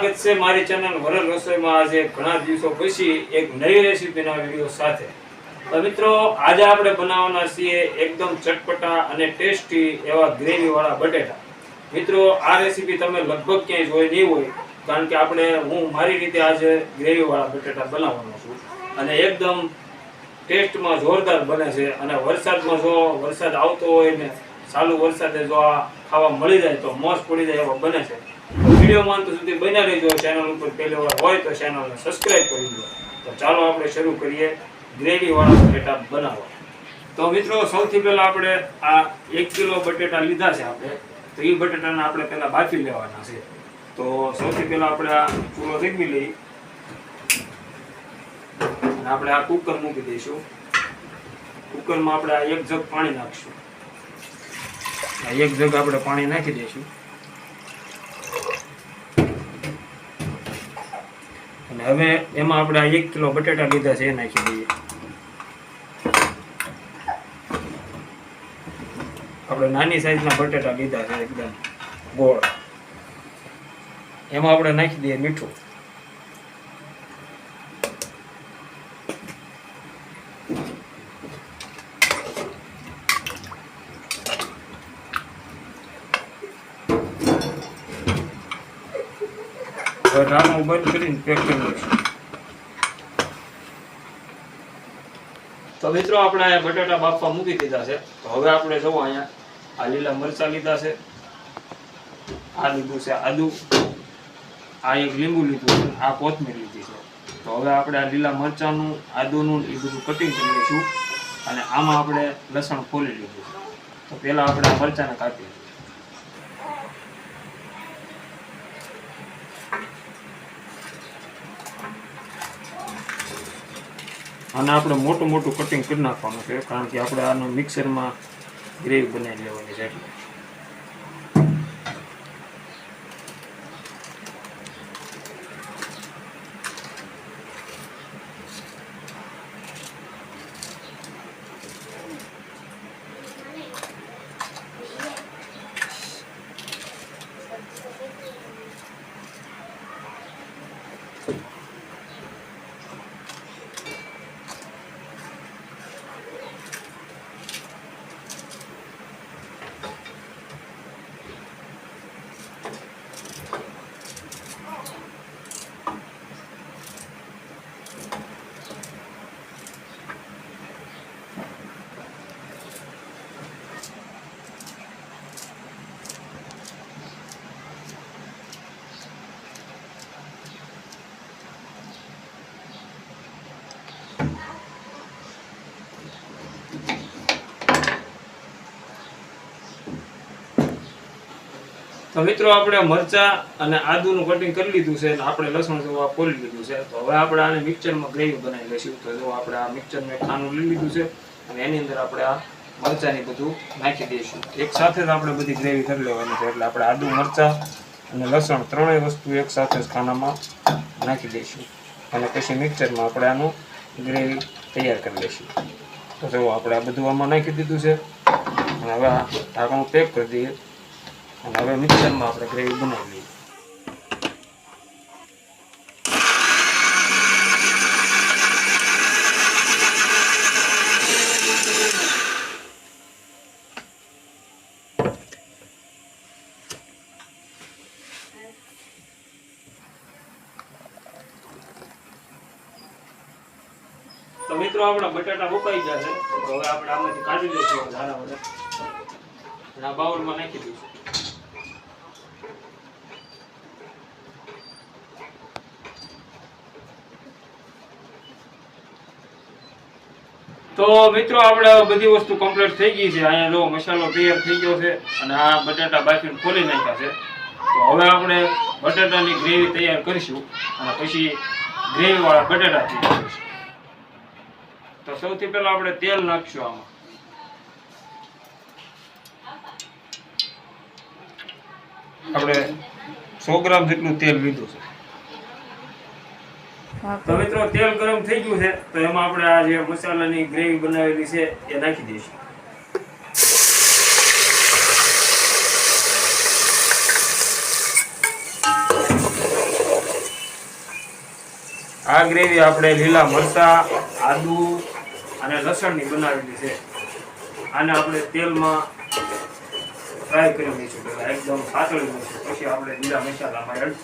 સ્વાગત છે મારી ચેનલ વરલ રસોઈમાં આજે ઘણા દિવસો પછી એક નવી રેસીપીના વીડિયો સાથે. મિત્રો, આજે આપણે બનાવવાના છીએ એકદમ ચટપટા અને ટેસ્ટી એવા ગ્રેવીવાળા બટેટા. મિત્રો, આ રેસીપી તમે લગભગ ક્યાંય જોઈ નહીં હોય, કારણ કે આપણે, હું મારી રીતે આજે ગ્રેવી વાળા બટેટા બનાવવાનો છું. અને એકદમ ટેસ્ટમાં જોરદાર બને છે. અને વરસાદમાં જો વરસાદ આવતો હોય ને, ચાલુ વરસાદે જો આ ખાવા મળી જાય તો મોસ પડી જાય એવા બને છે. તો માનતો સુધી બન્યા રહેજો. ચેનલ ઉપર પહેલી વાર હોય તો ચેનલને સબસ્ક્રાઈબ કરી દો તો ચાલો આપણે શરૂ કરીએ. ગ્રેવી વાળા બટેટા બનાવવા. તો મિત્રો, સૌથી પહેલા આપણે આ એક કિલો બટેટા લીધા છે આપણે. તો એ બટેટાને આપણે પહેલા બાફી લેવાના છે. તો સૌથી પહેલા આપણે આ ચૂલો રેગવી લઈ. અને આપણે આ કુકર મૂકી દઈશું. કુકરમાં આપણે આ એક જગ પાણી નાખીશું. આ એક જગ આપણે પાણી નાખી દઈશું. અને હવે એમાં આપણે એક કિલો બટેટા લીધા છે, એ નાખી દઈએ. આપણે નાની સાઈઝના બટેટા લીધા છે, એકદમ ગોળ. એમાં આપણે નાખી દઈએ મીઠું. હવે ઢાંકણું બંધ કરીને પેક કરી દઈશું તો મિત્રો, આપણે અહીંયા બટાટા બાફવા મૂકી દીધા છે. તો હવે આપણે જોવો અહીંયા. આ લીલા મરચાં લીધા છે. આ લીધું છે આદુ. આ એક લીંબુ લીધું છે. આ કોથમીર લીધી છે. તો હવે આપણે આ લીલા મરચાંનું, આદુનું એ બધું કટિંગ કરી લઈશું. અને આમાં આપણે લસણ ફોલી લીધું છે. તો પહેલાં આપણે આ મરચાંને કાપી અને આપણે મોટું મોટું કટિંગ કરી નાખવાનું છે, કારણ કે આપણે આનું મિક્સરમાં ગ્રેવી બનાવી લેવાની છે એટલે. મિત્રો આપણે મરચા અને આદુનું કટિંગ કરી લીધું છે અને આપણે લસણ જો આ ફોલી લીધું છે. તો હવે આપણે આને મિક્સરમાં ગ્રેવી બનાવી લઈશું. તો જો આપણે આ મિક્સરમાં ખાનું લઈ લીધું છે અને એની અંદર આપણે આ મરચાંની બધું નાખી દઈશું. એક સાથે જ આપણે બધી ગ્રેવી કરી લેવાની છે. એટલે આપણે આદુ, મરચાં અને લસણ ત્રણેય વસ્તુ એક સાથે જ ખાનામાં નાખી દઈશું. અને પછી મિક્સરમાં આપણે આનું ગ્રેવી તૈયાર કરી લઈશું. તો જો આપણે આ બધું આમાં નાખી દીધું છે. અને હવે આ ઢાંકણું પેક કરી દઈએ. અને હવે મિક્સરમાં આપણે ગ્રેવી બનાવી લઈએ તો મિત્રો, આપણા બટાટા મુકાઈ જશે હવે આપણે આમાંથી કાઢી લઈશું ધારા બધા અને આ બાઉલમાં નાખી દઈશું. તો મિત્રો, આપણે બધી વસ્તુ કમ્પ્લીટ થઈ ગઈ છે. અહીંયા જો મસાલો તૈયાર થઈ ગયો છે અને આ બટાટા બાફીને ખોલી નાખ્યા છે. તો હવે આપણે બટાટાની ગ્રેવી તૈયાર કરીશું અને પછી ગ્રેવીવાળા બટાટા તો સૌથી પહેલાં આપણે તેલ નાખશું આમાં. આપણે સો ગ્રામ જેટલું તેલ લીધું છે. તો મિત્રો તેલ ગરમ થઈ ગયું છે તો એમાં આપણે આ જે મસાલાની ગ્રેવી બનાવેલી છે એ નાખી દઈશું. આ ગ્રેવી આપણે લીલા મરચા આદુ અને લસણની બનાવેલી છે. આને આપણે તેલમાં ફ્રાય કરી દઈશું એકદમ સાતળી દઈશું પછી આપણે લીલા મસાલામાં એડ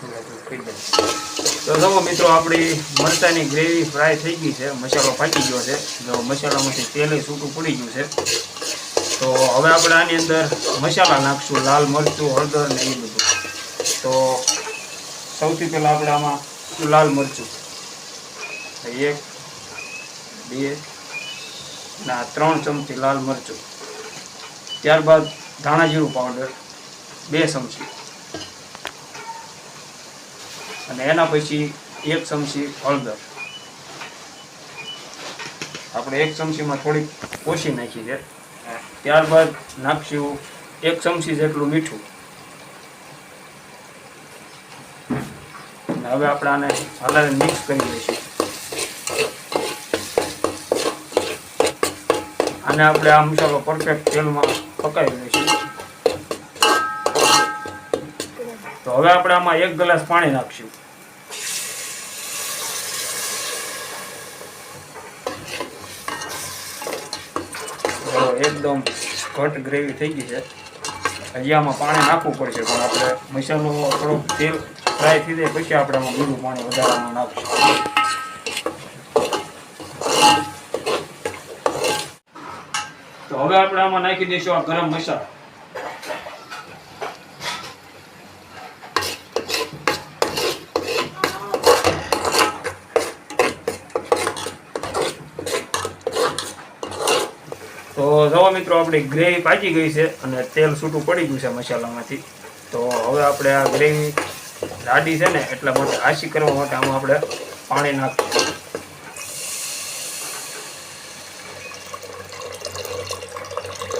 તો જુઓ મિત્રો, આપણી મરચાની ગ્રેવી ફ્રાય થઈ ગઈ છે. મસાલો પાકી ગયો છે. જો મસાલામાંથી તેલ છૂટું પડી ગયું છે. તો હવે આપણે આની અંદર મસાલા નાખશું. લાલ મરચું, હળદર ને એ બધું. તો સૌથી પહેલાં આપણે આમાં લાલ મરચું. એક બે ના ત્રણ ચમચી લાલ મરચું. ત્યારબાદ ધાણા જીરું પાવડર બે ચમચી. અને એના પછી એક ચમચી હળદર. આપણે એક ચમચીમાં થોડીક ઓછી નાખી છે. ત્યારબાદ નાખશું એક ચમચી જેટલું મીઠું. હવે આપણે આને હલાવી મિક્સ કરી દઈશું અને આપણે આ મસાલો પરફેક્ટ તેલમાં પકાવી દઈશું તો હવે આપણે આમાં એક ગ્લાસ પાણી નાખશું. એકદમ ઘટ ગ્રેવી થઈ ગઈ છે. હજી આમાં પાણી નાખવું પડશે, પણ આપણે મસાલો થોડોક તેલ ફ્રાય થઈ જાય પછી આપણે આમાં બીજું પાણી વધારામાં નાખશું. તો હવે આપણે આમાં નાખી દઈશું આ ગરમ મસાલો. તો મિત્રો, આપણી ગ્રેવી પાકી ગઈ છે અને તેલ છૂટું પડી ગયું છે મસાલામાંથી. તો હવે આપણે આ ગ્રેવી લાડી છે ને, એટલા માટે આશી કરવા માટે આમાં આપણે પાણી નાખીશું.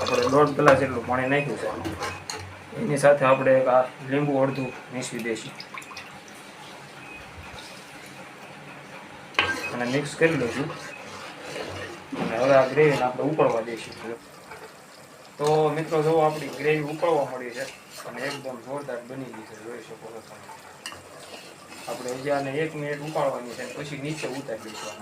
આપણે દોઢ ગ્લાસ જેટલું પાણી નાખ્યું છે. એની સાથે આપણે એક આ લીંબુ અડધું મીસવી દઈશું. અને મિક્સ કરી લઈશું અને હવે આ ગ્રેવીને આપણે ઉકળવા દઈશું તો મિત્રો જો આપણી ગ્રેવી ઉકળવા મળી છે, અને એકદમ જોરદાર બની ગઈ છે, જોઈ શકો છો તમે. આપણે હજી આને એક મિનિટ ઉકાળવાની છે, પછી નીચે ઉતારી દઈશું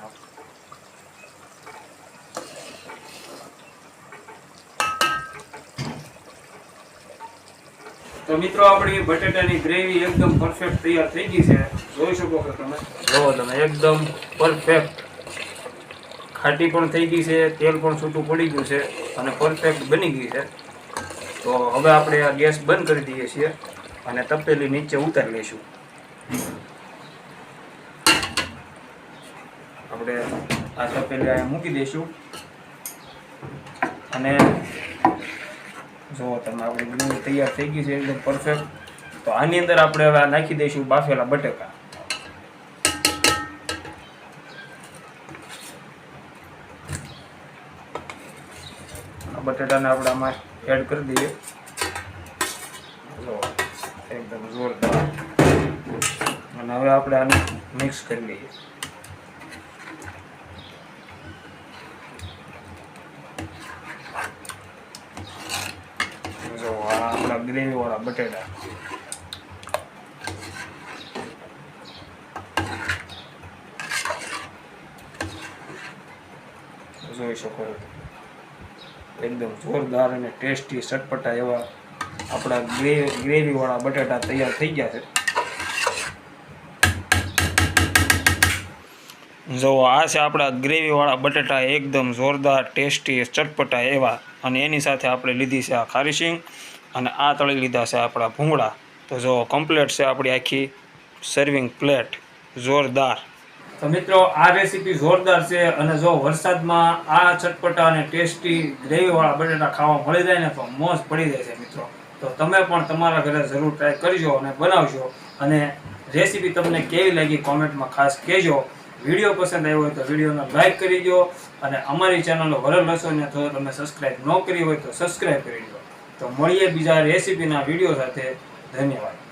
તો મિત્રો, આપણી બટેટાની ગ્રેવી એકદમ પરફેક્ટ તૈયાર થઈ ગઈ છે. જોઈ શકો છો તમે. જો તમે, એકદમ પરફેક્ટ ખાટી પણ થઈ ગઈ છે, તેલ પણ છૂટું પડી ગયું છે અને પરફેક્ટ બની ગઈ છે. તો હવે આપણે આ ગેસ બંધ કરી દઈએ છીએ અને તપેલી નીચે ઉતારી લઈશું. આપણે આ તપેલી અહીંયા મૂકી દઈશું. અને જો તમે આપણી ગ્રેવી તૈયાર થઈ ગઈ છે, એકદમ પરફેક્ટ તો આની અંદર આપણે હવે નાખી દઈશું બાફેલા બટેકા. બટેટાને આપણે આમાં એડ કરી દઈએ. એકદમ જોરદાર. અને હવે આપણે આને મિક્સ કરી લઈએ. જો, આ આપણા ગ્રેવી વાળા બટેટા. જોઈ શકો એકદમ જોરદાર અને ટેસ્ટી ચટપટા એવા આપણા ગ્રે ગ્રેવીવાળા બટાટા તૈયાર થઈ ગયા છે. જો આ છે આપણા ગ્રેવીવાળા બટાટા, એકદમ જોરદાર, ટેસ્ટી ચટપટા એવા. અને એની સાથે આપણે લીધી છે આ ખારી શીંગ અને આ તળી લીધા છે આપણા ભૂંગળા. તો જો કમ્પ્લેટ છે આપણી આખી સર્વિંગ પ્લેટ જોરદાર. તો મિત્રો, આ રેસીપી જોરદાર છે અને જો વરસાદમાં આ ચટપટા અને ટેસ્ટી ગ્રેવીવાળા બટેટા ખાવા મળી જાય ને તો મોજ પડી જાય છે મિત્રો. તો તમે પણ તમારા ઘરે જરૂર ટ્રાય કરજો અને બનાવજો અને રેસીપી તમને કેવી લાગી કોમેન્ટમાં ખાસ કહેજો. વીડિયો પસંદ આવ્યો હોય તો વિડીયોને લાઈક કરી દો અને અમારી ચેનલ વરલ રસોઈને જો તમે સબસ્ક્રાઈબ ન કરી હોય તો સબસ્ક્રાઈબ કરી દો. તો મળીએ બીજા રેસીપીના વીડિયો સાથે. ધન્યવાદ.